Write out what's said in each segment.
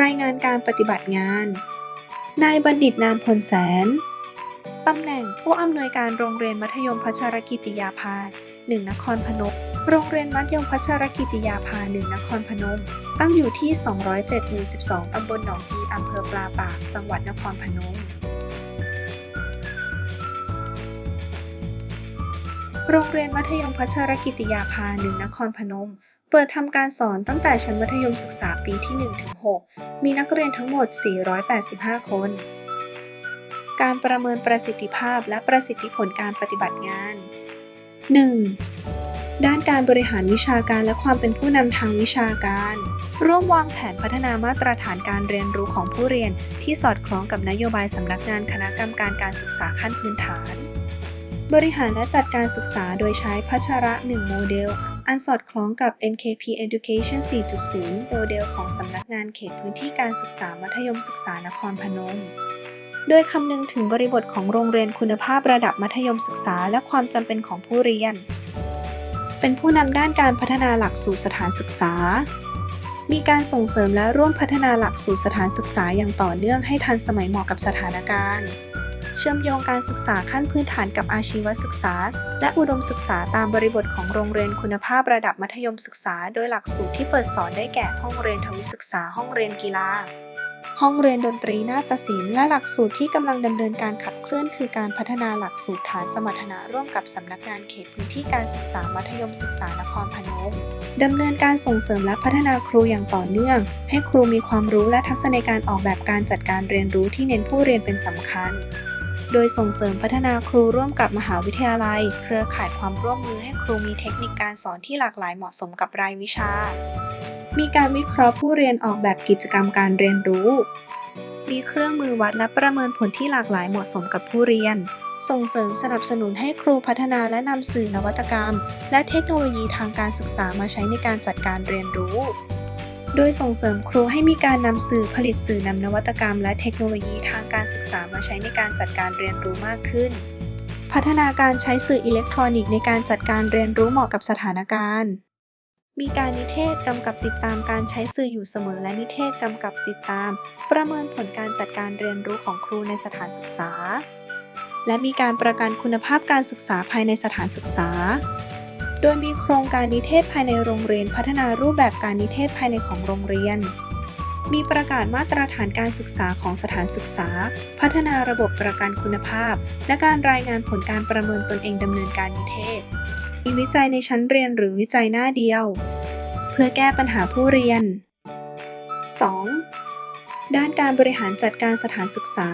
รายงานการปฏิบัติงาน นายบัณฑิตนามพลแสน ตำแหน่งผู้อำนวยการโรงเรียนมัธยมพัชรกิติยาภาหนึ่งนครพนม โรงเรียนมัธยมพัชรกิติยาภาหนึ่งนครพนม ตั้งอยู่ที่ 207หมู่12 ตำบลหนองฮีอำเภอปลาปาก จังหวัดนครพนม โรงเรียนมัธยมพัชรกิติยาภาหนึ่งนครพนม เปิดทำการสอนตั้งแต่ชั้นมัธยมศึกษาปีที่ 1-6 มีนักเรียนทั้งหมด 485 คน การประเมินประสิทธิภาพและประสิทธิผลการปฏิบัติงาน 1. ด้านการบริหารวิชาการและความเป็นผู้นำทางวิชาการ ร่วมวางแผนพัฒนามาตรฐานการเรียนรู้ของผู้เรียนที่สอดคล้องกับนโยบายสำนักงานคณะกรรมการการศึกษาขั้นพื้นฐาน บริหารและจัดการศึกษาโดยใช้พัชระ 1 โมเดล อันสอดคล้องกับ NKP Education 4.0 โมเดลของสำนักงานเขตพื้นที่การศึกษามัธยมศึกษานครพนม โดยคำนึงถึงบริบทของโรงเรียนคุณภาพระดับมัธยมศึกษาและความจำเป็นของผู้เรียน เป็นผู้นำด้านการพัฒนาหลักสูตรสถานศึกษา มีการส่งเสริมและร่วมพัฒนาหลักสูตรสถานศึกษาอย่างต่อเนื่องให้ทันสมัยเหมาะกับสถานการณ์ เชื่อมโยงการศึกษาขั้นพื้นฐานกับอาชีวศึกษา และอุดมศึกษาตามบริบทของโรงเรียนคุณภาพระดับมัธยมศึกษา โดยหลักสูตรที่เปิดสอนได้แก่ห้องเรียนทวิศึกษาห้องเรียนกีฬา ห้องเรียนดนตรีนาฏศิลป์และหลักสูตรที่กำลังดำเนินการขับเคลื่อนคือการพัฒนาหลักสูตรฐานสมรรถนะร่วมกับสำนักงานเขตพื้นที่การศึกษามัธยมศึกษานครพนมดำเนินการส่งเสริมและพัฒนาครูอย่างต่อเนื่อง ให้ครูมีความรู้และทักษะในการออกแบบการจัดการเรียนรู้ที่เน้นผู้เรียนเป็นสำคัญ โดยส่งเสริมพัฒนาครูร่วมกับมหาวิทยาลัย เครือข่ายความร่วมมือให้ครูมีเทคนิคการสอนที่หลากหลายเหมาะสมกับรายวิชา มีการวิเคราะห์ผู้เรียนออกแบบกิจกรรมการเรียนรู้ มีเครื่องมือวัดและประเมินผลที่หลากหลายเหมาะสมกับผู้เรียน ส่งเสริมสนับสนุนให้ครูพัฒนาและนำสื่อนวัตกรรม และเทคโนโลยีทางการศึกษามาใช้ในการจัดการเรียนรู้ โดยส่งเสริมครูให้มีการนำสื่อผลิตสื่อนำนวัตกรรม และเทคโนโลยีทางการศึกษามาใช้ในการจัดการเรียนรู้มากขึ้น พัฒนาการใช้สื่ออิเล็กทรอนิกส์ในการจัดการเรียนรู้เหมาะกับสถานการณ์ มีการนิเทศกำกับติดตามการใช้สื่ออยู่เสมอ และนิเทศกำกับติดตาม ประเมินผลการจัดการเรียนรู้ของครูในสถานศึกษา และมีการประกันคุณภาพการศึกษาภายในสถานศึกษา โดยมีโครงการนิเทศภายในโรงเรียนพัฒนารูปแบบการนิเทศภายในของโรงเรียน มีประกาศมาตรฐานการศึกษาของสถานศึกษา พัฒนาระบบประกันคุณภาพ และการรายงานผลการประเมินตนเองดำเนินการนิเทศ มีวิจัยในชั้นเรียนหรือวิจัยหน้าเดียว เพื่อแก้ปัญหาผู้เรียน 2. ด้านการบริหารจัดการสถานศึกษา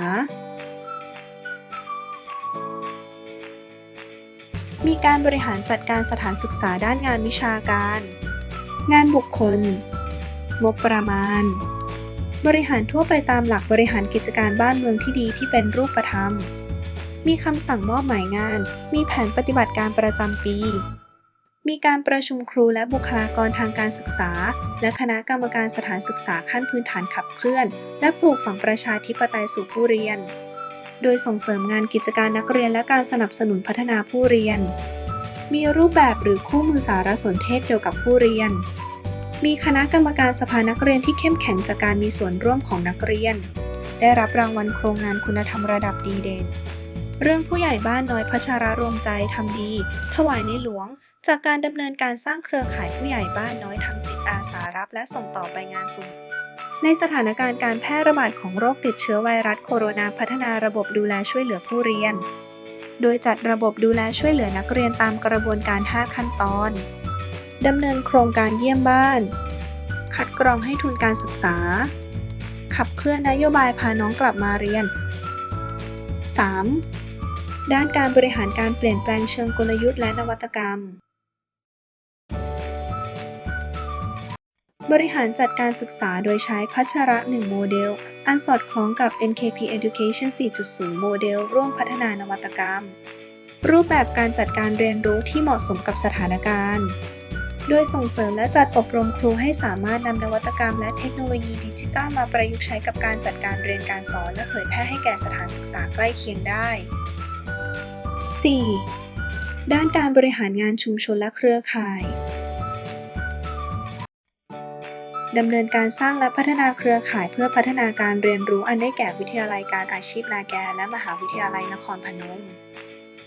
มีการบริหารจัดการสถานศึกษาด้านงานวิชาการ งานบุคคล งบประมาณ บริหารทั่วไปตามหลักบริหารกิจการบ้านเมืองที่ดีที่เป็นรูปธรรม มีคำสั่งมอบหมายงาน มีแผนปฏิบัติการประจำปี มีการประชุมครูและบุคลากรทางการศึกษา และคณะกรรมการสถานศึกษาขั้นพื้นฐานขับเคลื่อน และปลูกฝังประชาธิปไตยสู่ผู้เรียน โดยส่งเสริมงานกิจการนักเรียนและการสนับสนุนพัฒนาผู้เรียน มีรูปแบบหรือคู่มือสารสนเทศเกี่ยวกับผู้เรียน มีคณะกรรมการสภานักเรียนที่เข้มแข็งจากการมีส่วนร่วมของนักเรียน ได้รับรางวัลโครงงานคุณธรรมระดับดีเด่น เรื่องผู้ใหญ่บ้านน้อยพัชรารวมใจทำดี ถวายในหลวง จากการดำเนินการสร้างเครือข่ายผู้ใหญ่บ้านน้อยทำจิตอาสารับและส่งต่อไปงานสุ่ม ในสถานการณ์การแพร่ระบาดของโรคติดเชื้อไวรัสโคโรนาพัฒนาระบบดูแลช่วยเหลือผู้เรียน โดยจัดระบบดูแลช่วยเหลือนักเรียนตามกระบวนการ 5 ขั้นตอน ดำเนินโครงการเยี่ยมบ้าน คัดกรองให้ทุนการศึกษา ขับเคลื่อนนโยบายพาน้องกลับมาเรียน 3. ด้านการบริหารการเปลี่ยนแปลงเชิงกลยุทธ์และนวัตกรรม บริหารจัดการศึกษาโดยใช้พัชระ 1 โมเดล อันสอดคล้องกับ NKP Education 4.0 โมเดล ร่วมพัฒนานวัตกรรม รูปแบบการจัดการเรียนรู้ที่เหมาะสมกับสถานการณ์ โดยส่งเสริมและจัดอบรมครูให้สามารถนำนวัตกรรมและเทคโนโลยีดิจิทัลมาประยุกต์ใช้กับการจัดการเรียนการสอน และเผยแพร่ให้แก่สถานศึกษาใกล้เคียงได้ 4. ด้านการบริหารงานชุมชนและเครือข่าย ดำเนินการสร้างและพัฒนาเครือข่ายเพื่อพัฒนาการเรียนรู้อันได้แก่วิทยาลัยการอาชีพนาแกและมหาวิทยาลัยนครพนม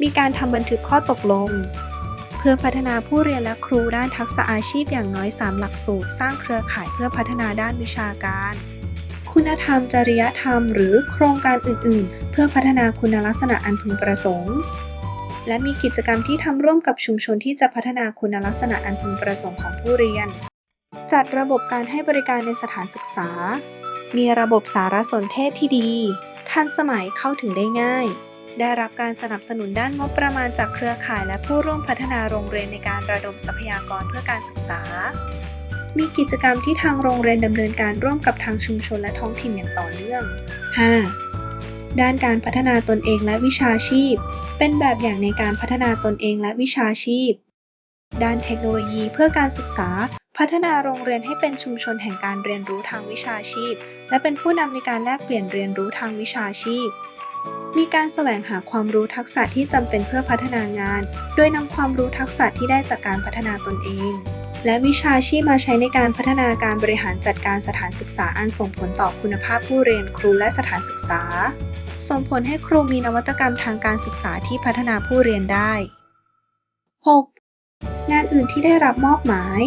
มีการทำบันทึกข้อตกลง เพื่อพัฒนาผู้เรียนและครูด้านทักษะอาชีพอย่างน้อย 3 หลักสูตร สร้างเครือข่ายเพื่อพัฒนาด้านวิชาการ คุณธรรมจริยธรรม หรือโครงการอื่น ๆ เพื่อพัฒนาคุณลักษณะอันพึงประสงค์และมีกิจกรรมที่ทำร่วมกับชุมชนที่จะพัฒนาคุณลักษณะอันพึงประสงค์ของผู้เรียน จัดระบบการให้บริการในสถานศึกษา มีระบบสารสนเทศที่ดี ทันสมัยเข้าถึงได้ง่าย ได้รับการสนับสนุนด้านงบประมาณจากเครือข่ายและผู้ร่วมพัฒนาโรงเรียนในการระดมทรัพยากรเพื่อการศึกษา มีกิจกรรมที่ทางโรงเรียนดำเนินการร่วมกับทางชุมชนและท้องถิ่นอย่างต่อเนื่อง 5. ด้านการพัฒนาตนเองและวิชาชีพ เป็นแบบอย่างในการพัฒนาตนเองและวิชาชีพ ด้านเทคโนโลยีเพื่อการศึกษา พัฒนาโรงเรียนให้เป็นชุมชนแห่งการเรียนรู้ทางวิชาชีพ และเป็นผู้นำในการแลกเปลี่ยนเรียนรู้ทางวิชาชีพ มีการแสวงหาความรู้ทักษะที่จำเป็นเพื่อพัฒนางาน โดยนำความรู้ทักษะที่ได้จากการพัฒนาตนเอง และวิชาชีพมาใช้ในการพัฒนาการบริหารจัดการสถานศึกษาอันส่งผลต่อคุณภาพผู้เรียนครูและสถานศึกษา ส่งผลให้ครูมีนวัตกรรมทางการศึกษาที่พัฒนาผู้เรียนได้ 6. งานอื่นที่ได้รับมอบหมาย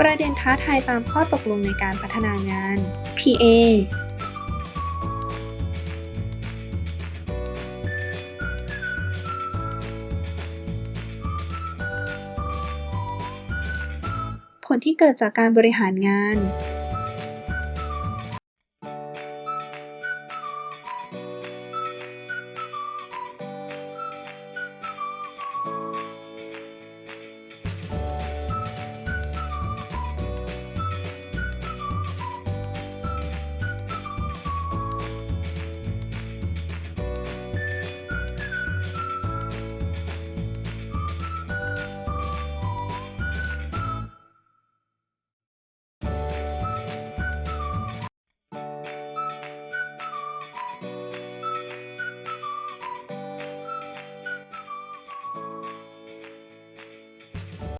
ประเด็นท้าทายตามข้อตกลงในการพัฒนางาน PA ผลที่เกิดจากการบริหารงาน